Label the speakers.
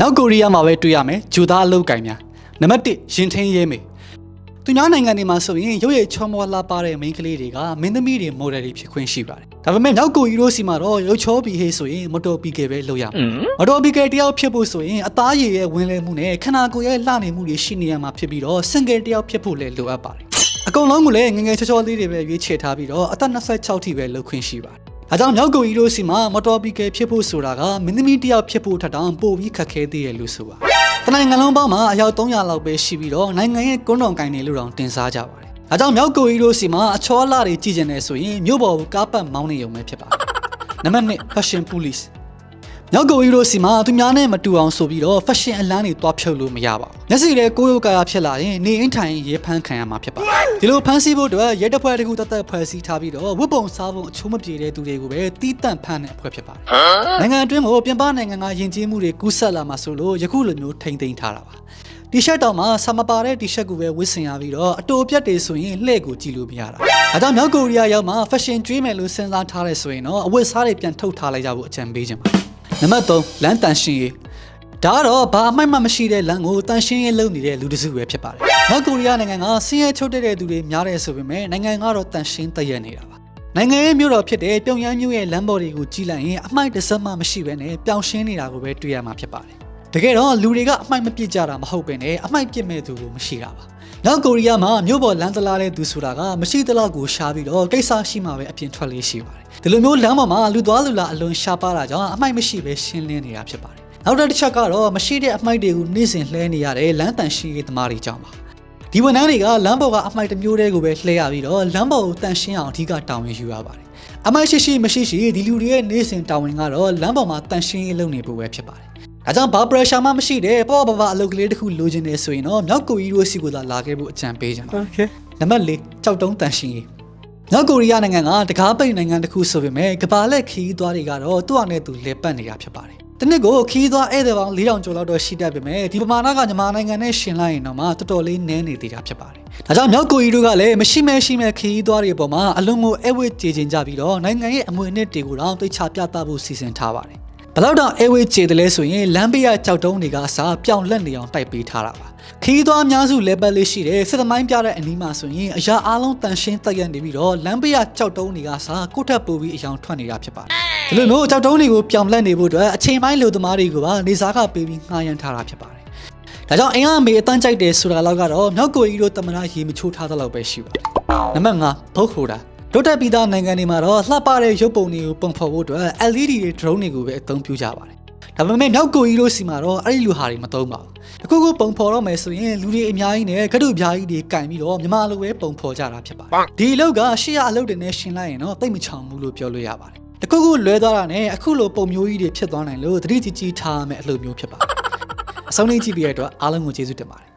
Speaker 1: နောက်ကိုရီးယားမှာပဲတွေ့ရမယ်ဂျူသားအလုပ်ကိုင်များနံပါတ်1ရင်ထင်းရဲမေသူများနိုင်ငံတွေမှာဆိုရင်ရုပ်ရည်ချောမောလာပါတဲ့မိန်းကလေးတွေကမင်းသမီးတွေမော်ဒယ်တွေဖြစ်ခွင့်ရှိပါတယ်ဒါပေမဲ့မြောက်ကိုရီးရိုးစီမှာတော့ရုပ်ချောပြီးဟေးဆိုရင်မတော်ပီကယ်ပဲလုပ်ရမှာမတော်ပီကယ်တယောက်ဖြစ်ဖို့ဆိုရင်အသားရည်ရဲ့ဝင်လဲမှုနဲ့ခန္ဓာကိုယ်ရဲ့လှနေမှုတွေရှိနေရမှာဖြစ်ပြီးတော့စင်ကယ်တယောက်ဖြစ်ဖို့လည်းလိုအပ်ပါတယ်အကုန်လုံးကလည်းငယ်ငယ်ချောချောလေးတွေပဲရွေးချယ်ထားပြီးတော့အသက်26ထိပဲလုပ်ခွင့်ရှိပါတယ် အဲကြောင့်မြောက်ကိုရီးရိုးစီမှာမတော်ပီကယ်ဖြစ်ဖို့ဆိုတာကမင်းသမီးတယောက်ဖြစ်ဖို့ထက်တောင်ပိုပြီးခက်ခဲသေးတယ်လို့ဆိုပါတနိုင်ငံလုံးပေါင်းမှာအယောက်300လောက်ပဲရှိပြီးတော့နိုင်ငံရဲ့ကွန်းတော်ကိုင်တွေလို့တောင်တင်စားကြပါတယ်။အဲကြောင့်မြောက်ကိုရီးရိုးစီမှာအချောလာတွေကြည့်ကျင်နေဆိုရင်မြို့ပေါ်ကားပတ်မောင်းနေရုံပဲဖြစ်ပါတယ်။နံပါတ်1 Fashion Police မြောက်ကိုရီးရိုးစီမှာသူများနဲ့မတူအောင်ဆိုပြီးတော့ fashion အလန်းတွေတွားဖြုတ်လို့မရပါဘူး။မျက်စိတွေကိုယ်ရိုးကာယဖြစ်လာရင်နေအိမ်ထိုင်ရေဖမ်းခံရမှာဖြစ်ပါတယ်။ဒီလိုဖမ်းဆီးဖို့အတွက်ရဲတပ်ဖွဲ့တကူတသက်ဖွဲ့စည်းထားပြီးတော့ဝတ်ပုံစားပုံအချိုးမပြေတဲ့သူတွေကိုပဲတီးတန့်ဖမ်းတဲ့အဖွဲ့ဖြစ်ပါတယ်။နိုင်ငံအတွင်းကိုပြင်ပနိုင်ငံကယဉ်ကျေးမှုတွေကူးဆက်လာမှာဆိုလို့ယခုလိုမျိုးထိမ့်သိမ်းထားတာပါ။တီရှပ်တောင်မှာဆာမပါတဲ့တီရှပ်ကိုပဲဝတ်ဆင်ရပြီးတော့အတူပြတ်တွေဆိုရင်လှည့်ကိုကြည့်လို့မရတာ။အဲကြောင့်မြောက်ကိုရီးယားရောက်မှာ fashion ကျွေးမယ်လို့စဉ်းစားထားတဲ့ဆိုရင်တော့အဝတ်စားတွေပြန်ထုတ်ထားလိုက်ကြဖို့အကြံပေးချင်ပါတယ်။ နံပါတ်3လမ်းတန်ရှင်းရေးဒါကတော့ဘာအမိုက်မှမရှိတဲ့လမ်းကိုတန်ရှင်းရေးလုပ်နေတဲ့လူတစ်စုပဲဖြစ်ပါတယ်။မြောက်ကိုရီးယားနိုင်ငံကဆင်းရဲချုပ်တဲ့သူတွေများတယ်ဆိုပေမဲ့နိုင်ငံကတော့တန်ရှင်းတည့်ရနေတာပါ။နိုင်ငံရဲ့မြို့တော်ဖြစ်တဲ့ပြုံယမ်းမြို့ရဲ့လမ်းပေါ်တွေကိုကြည့်လိုက်ရင်အမိုက်တစ်စက်မှမရှိဘဲနဲ့ပျောင်ရှင်းနေတာကိုပဲတွေ့ရမှာဖြစ်ပါတယ်။တကယ်တော့လူတွေကအမိုက်မပစ်ကြတာမဟုတ်ပဲနဲ့အမိုက်ပစ်မဲ့သူကိုမရှိတာပါ။ နောက်ကိုရီးယားမှာမြို့ပေါ်လမ်းတလားတဲ့သူဆိုတာကမရှိသလောက်ကိုရှားပြီးတော့ကိစ္စရှိမှပဲအပြင်ထွက်လေးရှိပါတယ်။ဒီလိုမျိုးလမ်းပေါ်မှာလူသွားလူလာအလွန်ရှားပါတာကြောင့်အမိုက်မရှိပဲရှင်းလင်းနေတာဖြစ်ပါတယ်။နောက်တစ်ချက်ကတော့မရှိတဲ့အမိုက်တွေကိုနေ့စဉ်လှဲနေရတဲ့လမ်းတန်ရှိရေးသမားတွေကြောင့်ပါ။ဒီဝန်ထမ်းတွေကလမ်းပေါ်ကအမိုက်တစ်မျိုးတည်းကိုပဲလှဲရပြီးတော့လမ်းပေါ်ကိုတန်ရှင်းအောင်အဓိကတာဝန်ယူရပါတယ်။အမိုက်ရှိရှိမရှိရှိဒီလူတွေရဲ့နေ့စဉ်တာဝန်ကတော့လမ်းပေါ်မှာတန်ရှင်းရေးလုပ်နေဖို့ပဲဖြစ်ပါတယ်။ ဒါကြောင့်ဘာ pressure မှမရှိတဲ့ပေါ့ပေါ့ပါအလုပ်ကလေးတစ်ခုလိုချင်နေဆိုရင်တော့မြောက်ကိုရီးရိုးစီကိုသာလာခဲ့ဖို့အကြံပေးချင်ပါတယ်
Speaker 2: Okay.
Speaker 1: ။နံပါတ်၄ကြောက်တုံးတန်ရှင်းရေးမြောက်ကိုရီးယားနိုင်ငံကတကားပိတ်နိုင်ငံတစ်ခုဆိုပေမဲ့ကမ္ဘာလက်ခီးသွားတွေကတော့သူ့အနေနဲ့သူလေပတ်နေတာဖြစ်ပါတယ်။တနစ်ကိုခီးသွားဧည့်သည်ပေါင်း4000ကျော်လောက်တော့ရှိတတ်ပေမဲ့ဒီပမာဏကမြန်မာနိုင်ငံနဲ့ရှင်လိုက်ရင်တော့မှတော်တော်လေးနည်းနေသေးတာဖြစ်ပါတယ်။ဒါကြောင့်မြောက်ကိုရီးတို့ကလည်းမရှိမဲရှိမဲခီးသွားတွေအပေါ်မှာအလုံးကိုအဝစ်ကြေချင်ကြပြီးတော့နိုင်ငံရဲ့အမွေအနှစ်တွေကိုတော့သိချပြသဖို့စီစဉ်ထားပါတယ်။ ဘယ်လောက်တော့အဲဝေးကျေတယ်လဲဆိုရင်လမ်းဘေးကကြောက်တုံးတွေကအစားပြောင်လက်နေအောင်တိုက်ပေးထားတာပါခီးသွားအများစုလဲပတ်လေးရှိတယ်စစ်သမိုင်းပြတဲ့အနီးမှာဆိုရင်အရာအလုံးတန်ရှင်းတက်ရနေပြီးတော့လမ်းဘေးကကြောက်တုံးတွေကအစားကိုယ့်ထက်ပိုပြီးအယောင်ထွက်နေတာဖြစ်ပါတယ်ဒီလိုမျိုးကြောက်တုံးတွေကိုပြောင်လက်နေဖို့အတွက်အချိန်ပိုင်းလူသမားတွေကိုပါနေစားကပေးပြီးငှားရမ်းထားတာဖြစ်ပါတယ်ဒါကြောင့်အင်အားအမေအတန်းကြိုက်တယ်ဆိုတာလောက်ကတော့မြောက်ကိုကြီးတို့တမနာရေမချိုးထားတဲ့လောက်ပဲရှိပါတယ်နံပါတ်5ဘုတ်ခိုတာ ဒုတက်ပြီးသားနိုင်ငံတွေမှာတော့လှပတဲ့ရုပ်ပုံတွေကိုပုံဖော်ဖို့အတွက် LED တွေ drone တွေကိုပဲအသုံးပြုကြပါတယ်။ဒါပေမဲ့မြောက်ကိုကြီးတို့စီမှာတော့အဲ့ဒီလူဟာတွေမသုံးပါဘူး။တစ်ခုခုပုံဖော်တော့မယ်ဆိုရင်လူတွေအများကြီးနဲ့ကတုပြားကြီးတွေကင်ပြီးတော့မြမလိုပဲပုံဖော်ကြတာဖြစ်ပါတယ်။ဒီအလုပ်ကရှေ့ရအလုပ်တွေနဲ့ရှင်းလိုက်ရင်တော့တိတ်မချောင်ဘူးလို့ပြောလို့ရပါတယ်။တစ်ခုခုလွဲသွားတာနဲ့အခုလိုပုံမျိုးကြီးတွေဖြစ်သွားနိုင်လို့သတိကြီးကြီးထားရမယ့်အလုပ်မျိုးဖြစ်ပါတယ်။အဆုံးလေးကြည့်ပြီးရတဲ့အတွက်အားလုံးကိုကျေးဇူးတင်ပါတယ်